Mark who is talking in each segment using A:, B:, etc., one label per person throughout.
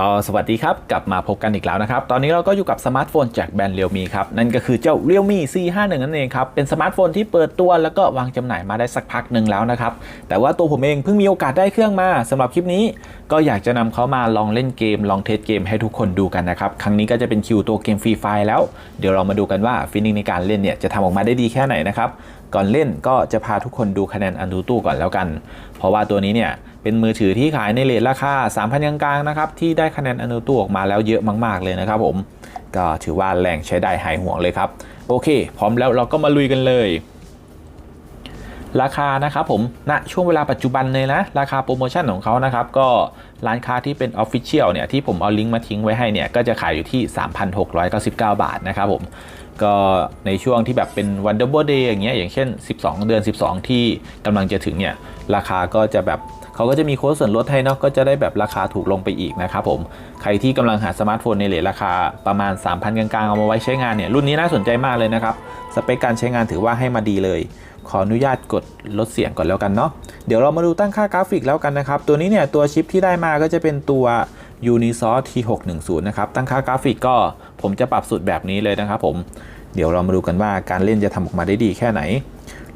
A: ก็สวัสดีครับ กลับมาพบกันอีกแล้วนะครับ ตอนนี้เราก็อยู่กับสมาร์ทโฟนจากแบรนด์ Realme ครับ นั่นก็คือเจ้า Realme C51 นั่นเองครับ เป็นสมาร์ทโฟนที่เปิดตัวแล้วก็วางจำหน่ายมาได้สักพักหนึ่งแล้วนะครับ แต่ว่าตัวผมเองเพิ่งมีโอกาสได้เครื่องมาสำหรับคลิปนี้ ก็อยากจะนำเขามาลองเล่นเกม ลองเทสเกมให้ทุกคนดูกันนะครับ ครั้งนี้ก็จะเป็นคิวตัวเกมฟรีไฟแล้ว เดี๋ยวเรามาดูกันว่าฟีลลิ่งในการเล่นเนี่ยจะทำออกมาได้ดีแค่ไหนนะครับก่อนเล่นก็จะพาทุกคนดูคะแนนอันดูตู้ก่อนแล้วกัน เพราะว่าตัวนี้เนี่ยเป็นมือถือที่ขายในเลทราคา3,000กลางๆนะครับที่ได้คะแนนอันดูตู้ออกมาแล้วเยอะมากๆเลยนะครับผมก็ถือว่าแรงใช้ได้หายห่วงเลยครับ โอเค พร้อมแล้วเราก็มาลุยกันเลย ราคานะครับผมณช่วงเวลาปัจจุบันเลยนะ ราคาโปรโมชั่นของเขานะครับ ก็ร้านค้าที่เป็น Official เนี่ยที่ผมเอาลิงก์มาทิ้งไว้ให้เนี่ยก็จะขายอยู่ที่ 3,699 บาทนะครับผม ก็ในช่วงที่แบบเป็นวันเดอร์ e เดย์อย่างเงี้ยอย่างเช่น 12 เดือน 12 ที่กำลังจะถึงเนี่ยราคาก็จะแบบเขาก็จะมีโค้ดส่วนลดให้เนาะก็จะได้แบบราคาถูกลงไปอีกนะครับผมใครที่กำลังหาสมาร์ทโฟนในเลทราคาประมาณ 3,000 กลางๆ เอามาไว้ใช้งานเนี่ยรุ่นนี้น่าสนใจมากเลยนะครับสเปคการใช้งานถือว่าให้มาดีเลย ขออนุญาตกดลดเสียงก่อนแล้วกันเนาะเดี๋ยวเรามาดูตั้งค่ากราฟิกแล้วกันนะครับตัวนี้เนี่ยตัวชิปที่ได้มาก็จะเป็นตัว Unisoc T610 นะครับตั้งค่ากราฟิกก็ผมจะปรับสุดแบบนี้เลยนะครับผม เดี๋ยวเรามาดูกันว่าการเล่นจะทำออกมาได้ดีแค่ไหน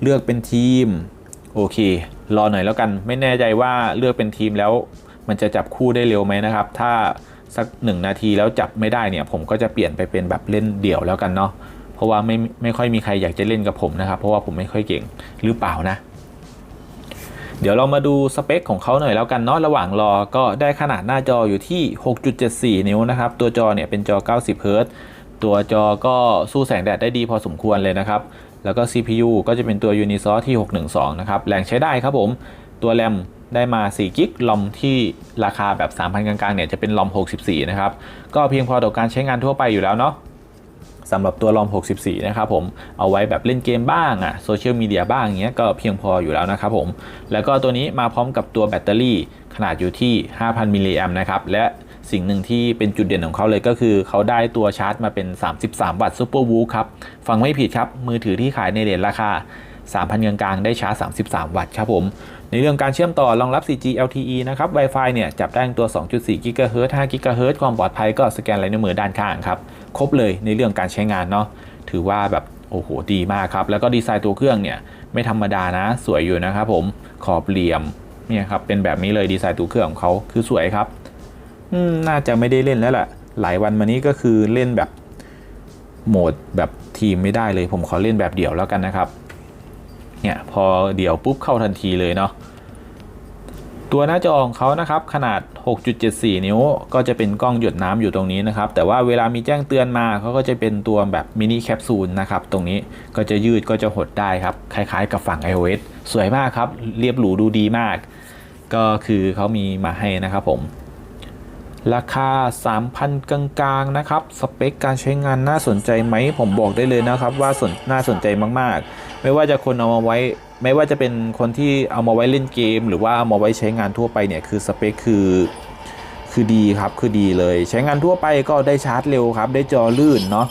A: เลือกเป็นทีม โอเค รอหน่อยแล้วกัน ไม่แน่ใจว่าเลือกเป็นทีมแล้ว มันจะจับคู่ได้เร็วไหมนะครับ ถ้าสักหนึ่งนาทีแล้วจับไม่ได้เนี่ย ผมก็จะเปลี่ยนไปเป็นแบบเล่นเดี่ยวแล้วกันเนาะ เพราะว่าไม่ไม่ค่อยมีใครอยากจะเล่นกับผมนะครับ เพราะว่าผมไม่ค่อยเก่งหรือเปล่านะเดี๋ยวเรามาดูสเปคของเขาหน่อยแล้วกันเนาะระหว่างรอก็ได้ขนาดหน้าจออยู่ที่ 6.74 นิ้วนะครับ ตัวจอเนี่ยเป็นจอ 90เฮิร ตัวจอก็สู้แสงแดดได้ดีพอสมควรเลยนะครับ แล้วก็ CPU ก็จะเป็นตัว Unisoc ที่ 612 นะครับ แรงใช้ได้ครับผม ตัวแรมได้มา4กิกลอมที่ราคาแบบ 3,000 กลางๆ เนี่ยจะเป็นลอม 64 นะครับ ก็เพียงพอต่อการใช้งานทั่วไปอยู่แล้วเนาะสำหรับตัวลอม 64 นะครับผม เอาไว้แบบเล่นเกมบ้างอะโซเชียลมีเดียบ้างอย่างเงี้ยก็เพียงพออยู่แล้วนะครับผม แล้วก็ตัวนี้มาพร้อมกับตัวแบตเตอรี่ขนาดอยู่ที่ 5,000 มิลลิแอมป์นะครับ และ สิ่งหนึ่งที่เป็นจุดเด่นของเขาเลยก็คือ เขาได้ตัวชาร์จมาเป็น 33 วัตต์ซูเปอร์วูครับ ฟังไม่ผิดครับ มือถือที่ขายในเรทราคา 3,000เงินกลางได้ชาร์จ 33 วัตต์ครับผม ในเรื่องการเชื่อมต่อรองรับ 4G LTE นะครับ Wi-Fi เนี่ย จับได้ตัว 2.4 GHz 5 GHz ความปลอดภัยก็สแกนลายนิ้วมือด้านข้างครับ ครบเลยในเรื่องการใช้งานเนาะ ถือว่าแบบโอ้โหดีมากครับ แล้วก็ดีไซน์ตัวเครื่องเนี่ยไม่ธรรมดานะ สวยอยู่นะครับผม ขอบเหลี่ยมเนี่ยครับเป็นแบบนี้เลยดีไซน์ตัวเครื่องของเขาคือสวยครับ น่าจะไม่ได้เล่นแล้วแหละหลายวันมานี้ก็คือเล่นแบบโหมดแบบทีมไม่ได้เลย ผมขอเล่นแบบเดี่ยวแล้วกันนะครับ เนี่ยพอเดี่ยวปุ๊บเข้าทันทีเลยเนาะ ตัวหน้าจอของเขานะครับขนาด 6.74 นิ้ว ก็จะเป็นกล้องหยดน้ำอยู่ตรงนี้นะครับ แต่ว่าเวลามีแจ้งเตือนมาเขาก็จะเป็นตัวแบบมินิแคปซูลนะครับ ตรงนี้ก็จะยืดก็จะหดได้ครับ คล้ายๆ กับฝั่ง iOS สวยมากครับ เรียบหรูดูดีมาก ก็คือเขามีมาให้นะครับผม ราคา 3,000 กลางๆ นะครับ สเปคการใช้งานน่าสนใจไหม ผมบอกได้เลยนะครับ ว่าสนน่าสนใจมากๆ ไม่ว่าจะคนเอามาไว้ ไม่ว่าจะเป็นคนที่เอามาไว้เล่นเกม หรือว่าเอามาไว้ใช้งานทั่วไปเนี่ย คือสเปคคือ คือดีครับ คือดีเลย ใช้งานทั่วไปก็ได้ชาร์จเร็วครับ ได้จอลื่นเนาะ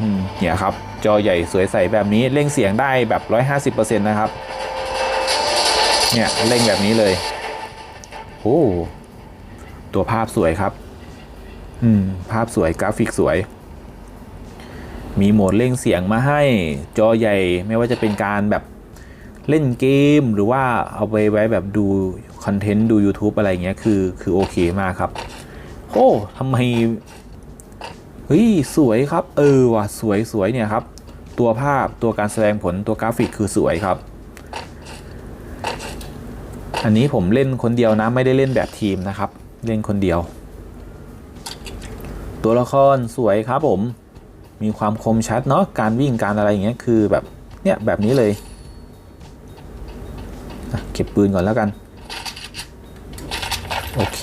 A: อืมเนี่ยครับ จอใหญ่สวยใสแบบนี้ เร่งเสียงได้แบบ 150%นะครับ เนี่ย เร่งแบบนี้เลย โอ้ ตัวภาพสวยครับ อืม ภาพสวยกราฟิกสวย มีโหมดเร่งเสียงมาให้ จอใหญ่ไม่ว่าจะเป็นการแบบเล่นเกมหรือว่าเอาไปไว้แบบดูคอนเทนต์ดู YouTube อะไรเงี้ยคือคือโอเคมากครับ โอ้ทำไม เฮ้ย สวยครับ เออว่ะสวยสวยเนี่ยครับ ตัวภาพตัวการแสดงผลตัวกราฟิกคือสวยครับ อันนี้ผมเล่นคนเดียวนะ ไม่ได้เล่นแบบทีมนะครับ เล่นคนเดียว ตัวละครสวยครับผม มีความคมชัดเนาะการวิ่งการอะไรอย่างเงี้ยคือแบบเนี่ยแบบนี้เลยเก็บปืนก่อนแล้วกัน โอเค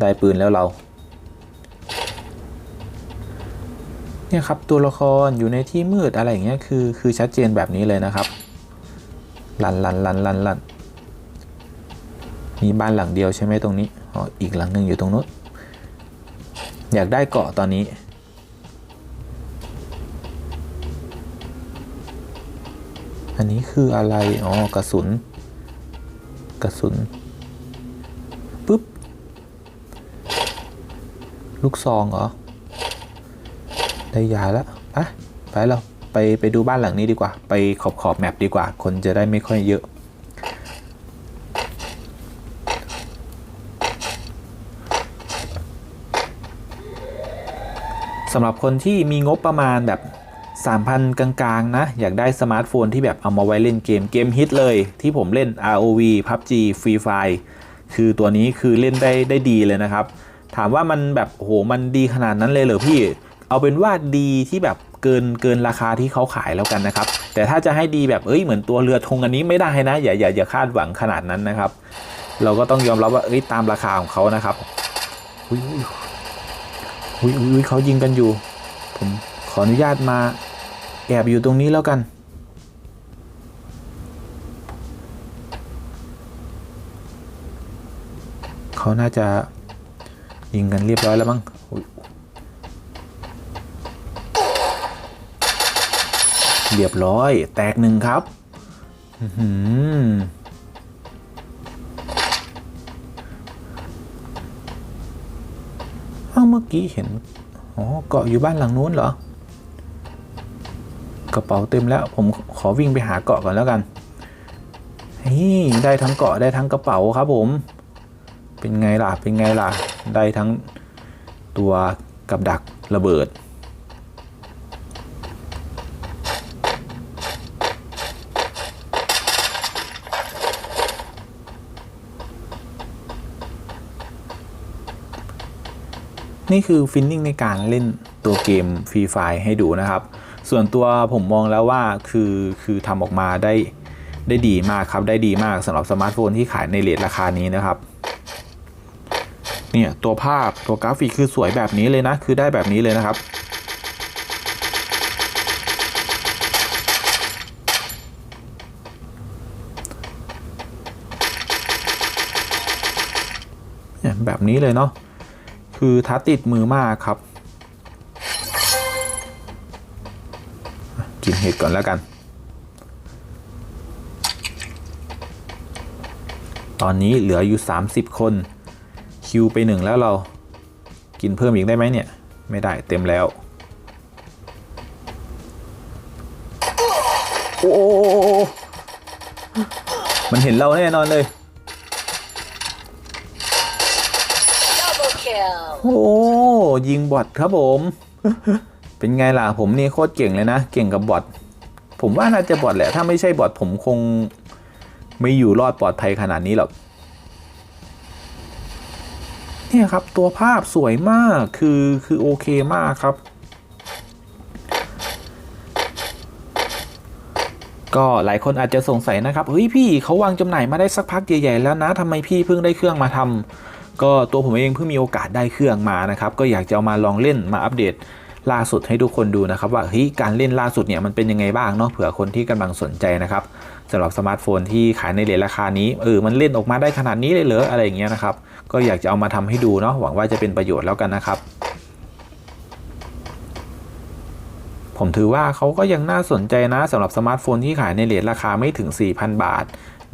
A: ได้ปืนแล้วเรา เนี่ยครับตัวละครอยู่ในที่มืดอะไรอย่างเงี้ยคือคือชัดเจนแบบนี้เลยนะครับ ลันลันลันลันลัน มีบ้านหลังเดียวใช่ไหมตรงนี้อ๋ออีกหลังหนึ่งอยู่ตรงนู้นอยากได้เกาะตอนนี้ อันนี้คืออะไร อ๋อกระสุน กระสุนปุ๊บ ลูกซองเหรอ ได้ยาแล้วไปไปเราไปไปดูบ้านหลังนี้ดีกว่า ไปขอบขอบแมปดีกว่า คนจะได้ไม่ค่อยเยอะ สำหรับคนที่มีงบประมาณแบบ 3,000 กลางๆ นะ อยากได้สมาร์ทโฟนที่แบบเอามาไว้เล่นเกมเกมฮิตเลย ที่ผมเล่น ROV PUBG Free Fire คือตัวนี้คือเล่นได้ได้ดีเลยนะครับ ถามว่ามันแบบโหมันดีขนาดนั้นเลยเหรอพี่ เอาเป็นว่าดีที่แบบเกินเกินราคาที่เขาขายแล้วกันนะครับ แต่ถ้าจะให้ดีแบบเอ้ยเหมือนตัวเรือธงอันนี้ไม่ได้นะอย่าอย่าอย่าคาดหวังขนาดนั้นนะครับ เราก็ต้องยอมรับว่าเอ้ยตามราคาของเขานะครับ อุ้ยอุ้ยเขายิงกันอยู่ ผมขออนุญาตมา แอบอยู่ตรงนี้แล้วกัน เขาน่าจะยิงกันเรียบร้อยแล้วมั้งเรียบร้อย แตกหนึ่งครับ อือหือ เมื่อกี้เห็นอ๋อเกาะอยู่บ้านหลังนู้นเหรอกระเป๋าเต็มแล้วผมขอวิ่งไปหาเกาะก่อนแล้วกันนี่ได้ทั้งเกาะได้ทั้งกระเป๋าครับผม เป็นไงล่ะเป็นไงล่ะได้ทั้งตัวกับดักระเบิด นี่คือฟินนิ่งในการเล่นตัวเกมฟรีไฟให้ดูนะครับ ส่วนตัวผมมองแล้วว่าคือคือทำออกมาได้ได้ดีมากครับได้ดีมากสำหรับสมาร์ทโฟนที่ขายในเลทราคานี้นะครับเนี่ยตัวภาพตัวกราฟิกคือสวยแบบนี้เลยนะ คือได้แบบนี้เลยนะครับเนี่ยแบบนี้เลยเนาะ คือทัดติดมือมากครับ กินเห็ดก่อนแล้วกัน ตอนนี้เหลืออยู่ 30 คนคิวไปหนึ่งแล้วเรากินเพิ่มอีกได้ไหมเนี่ย ไม่ได้เต็มแล้ว โอ้โอ้โอ้โอ้โอ้มันเห็นเราแน่นอนเลย โอ้ยิงบอทครับผม เป็นไงล่ะผมนี่โคตรเก่งเลยนะ เก่งกับบอทผมว่าน่าจะบอทแหละ ถ้าไม่ใช่บอทผมคง ไม่อยู่รอดปลอดภัยขนาดนี้หรอกเนี่ยครับ ตัวภาพสวยมากคือคือโอเคมากครับ ก็หลายคนอาจจะสงสัยนะครับเฮ้ยพี่เขาวางจำหน่ายมาได้สักพักใหญ่ ๆ แล้วนะทำไมพี่เพิ่งได้เครื่องมาทำ ก็ตัวผมเองเพิ่งมีโอกาสได้เครื่องมานะครับ ก็อยากจะเอามาลองเล่นมาอัปเดตล่าสุดให้ทุกคนดูนะครับ ว่าเฮ้ยการเล่นล่าสุดเนี่ยมันเป็นยังไงบ้างเนาะเผื่อคนที่กำลังสนใจนะครับสำหรับสมาร์ทโฟนที่ขายในเรทราคานี้เออมันเล่นออกมาได้ขนาดนี้เลยเหรออะไรอย่างเงี้ยนะครับ ก็อยากจะเอามาทำให้ดูเนาะหวังว่าจะเป็นประโยชน์แล้วกันนะครับ ผมถือว่าเขาก็ยังน่าสนใจนะสำหรับสมาร์ทโฟนที่ขายในเรทราคาไม่ถึง 4,000 บาท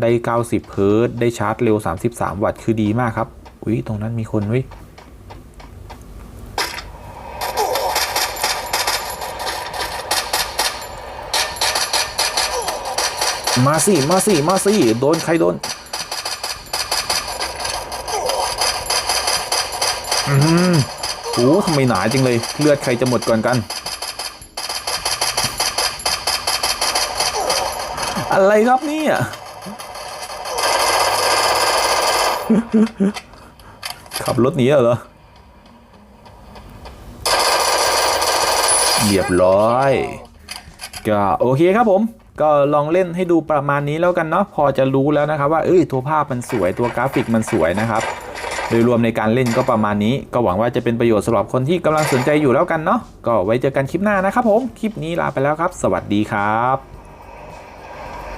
A: ได้ 90เฮิรตได้ชาร์จเร็ว 33 วัตต์คือดีมากครับ อุ้ยตรงนั้นมีคนว้ยมาสิ มาสิ มาสิ โดน ใคร โดน อืมโอ้ทำไมหนาจริงเลย เลือด ใคร จะหมด ก่อน กัน อะไร ครับ เนี่ย ขับรถหนีเหรอเรียบร้อย ก็โอเคครับผม ก็ลองเล่นให้ดูประมาณนี้แล้วกันเนาะพอจะรู้แล้วนะครับว่าเอ้ยตัวภาพมันสวยตัวกราฟิกมันสวยนะครับ โดยรวมในการเล่นก็ประมาณนี้ ก็หวังว่าจะเป็นประโยชน์สำหรับคนที่กำลังสนใจอยู่แล้วกันเนาะก็ไว้เจอกันคลิปหน้านะครับผม คลิปนี้ลาไปแล้วครับ สวัสดีครับ